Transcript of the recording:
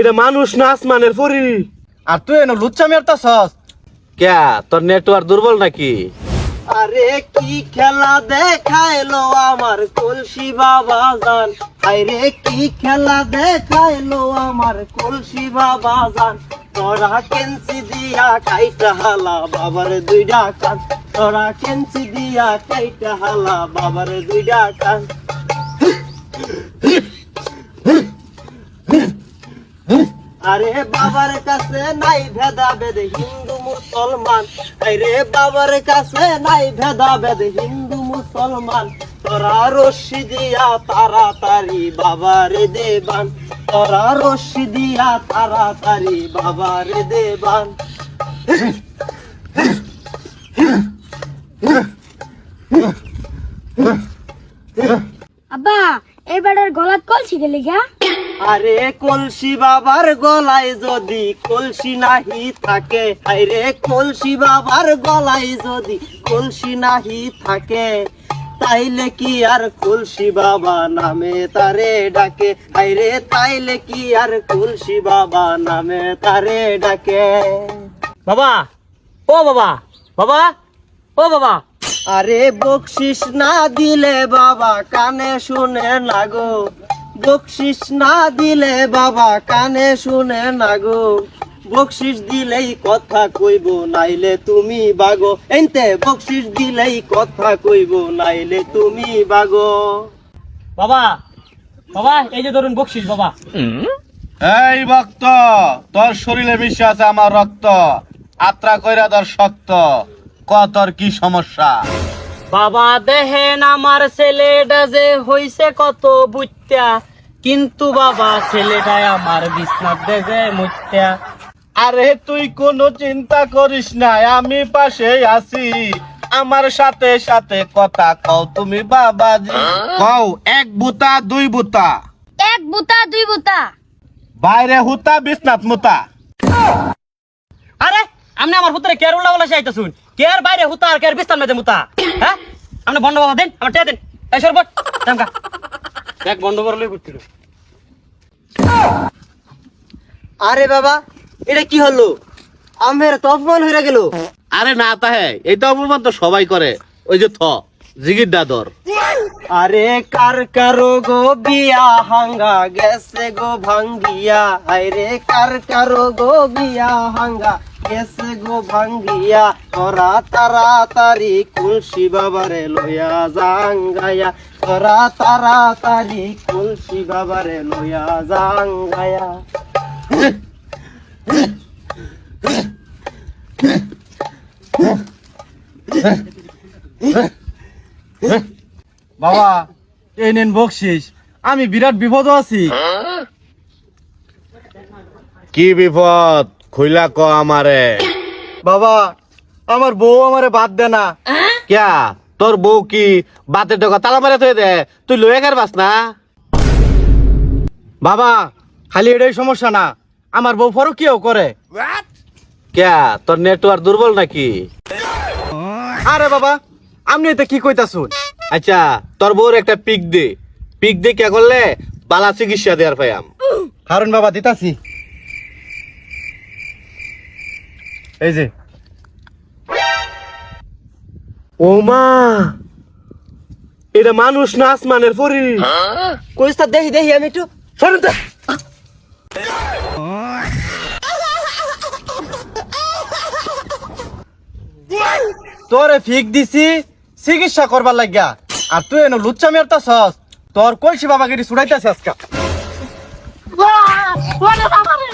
এটা মানুষ না আসমানের পরি আর তুই এনে লুচ্চা মেরতা সস ক্যা তোর নেটওয়ার্ক দুর্বল নাকি? আরে কি খেলা দেখাইলো আমার কলসি বাবা জান? আরে কি খেলা দেখাইলো আমার কলসি বাবা জান? তোরা কেঞ্চি দিয়া কাইটা হালা বাবার দুইটা কান। তোরা কেঞ্চি দিয়া কাইটা হালা বাবার দুইটা কান। আরে বাবার কাছে নাই ভেদা ভেদ হিন্দু মুসলমান। আরে বাবার কাছে নাই ভেদা ভেদ হিন্দু মুসলমান। তোরা রশ্মি দিয়া তাড়াতাড়ি বাবারে দেবান। তোরা রশ্মি দিয়া তাড়াতাড়ি বাবারে দেবান। আব্বা এই বেড়ার গলাত কলছি গেলি গা? আরে কলসি বাবার গলায় যদি কলসি নাহি থাকে আরে কলসি বাবার গলায় যদি কলসি নাহি থাকে তাইলে কি আর কলসি বাবা নামে তারে ডাকে? আরে তাইলে কি আর কলসি বাবা নামে তারে ডাকে? বাবা ও বাবা বাবা ও বাবা। আরে বকশিস না দিলে বাবা কানে শুনে না গো। বকশিস না দিলে বাবা কানে শুনে না গো। বকশিস দিলেই কথা কইব, নাইলে তুমি বাগো। এনতে বকশিস দিলেই কথা কইব, নাইলে তুমি বাগো। বাবা বাবা, এই যে ধরুন বকশিস, বাবা। এই ভক্ত, তোর শরীরে মিশে আছে, আমার রক্ত। আত্রা কইরা তোর শক্ত। ক, তোর কি সমস্যা? বাবা দেখেন আমার ছেলেটা যে হইছে কত বুঝতা কিন্তু বাবা ছেলেটাই আমার বিছনাত দেজে মুত্যা আরে তুই কোনো চিন্তা করিস না আমি পাশে আছি। আমার সাথে সাথে কথা কও তুমি বাবাজি। কও এক বুতা দুই বুতা। এক বুতা দুই বুতা। বাইরে হুতা বিছনাত মুতা। আরে আপনি আমার হুতরে কেয়ার উল্লা বলা চাইতে শুন কেয়ার বাইরে হুতা আর কেয়ার বিস্তার মেদে মুতা? হ্যাঁ? আপনি বন্ধ বাবা দেন আমার দেন। এই টামকা এক বন্ধ করছিল আরে বাবা এটা কি হলো? আমের তো অপমান হয়ে গেল। আরে না তাহে এইটা অপমান তো সবাই করে। ওই যে থ জিগির দাদর। আরে কার কারও গো বিয়া হাঙ্গা গেছে গো ভাঙ্গিয়া? আরে কার কারও গো বিয়া হাঙ্গা গেছে গো ভাঙ্গিয়া তোরা তাড়াতাড়ি কুলসি বাবারে লইয়া জাঙ্গায়া। তোরা তাড়াতাড়ি কুলসি বাবারে লইয়া জাঙ্গায়া। বাবা এই নেন বকশিস। আমি বিরাট বিপদ আছি। কি বিপদ? খুইলা ক আমারে। বাবা আমার বউ আমারে বাদ দে না। ক্যা? তোর বউ কি বাতের ডকা তালা মারে থয়ে দে। তুই লয়ে গের বাস না। বাবা খালি এটাই সমস্যা না। আমার বউ ফরক কিও করে ক্যা তোর নেটওয়ার্ক দুর্বল নাকি? আরে বাবা আপনি এটা কি কইতাছুন? আচ্ছা তোর বউর একটা পিক দে। পিক দিয়ে কে করলে? বালা চিকিৎসা দেওয়ার পাইয়াম। হারুন বাবা দিতাছি। এই যে। ও মা এটা মানুষ না আসমানের পরি। কইস তা দেখি দেখি আমি একটু সরেন তো। তোরে ফিক দিছি চিকিৎসা করবার লাগিয়া। আর তুই এনে লুচ্চা মেরতাছস তোর কলসি বাবা গেটি ছুড়াইতাছে আজকা। ওরে বাবা রে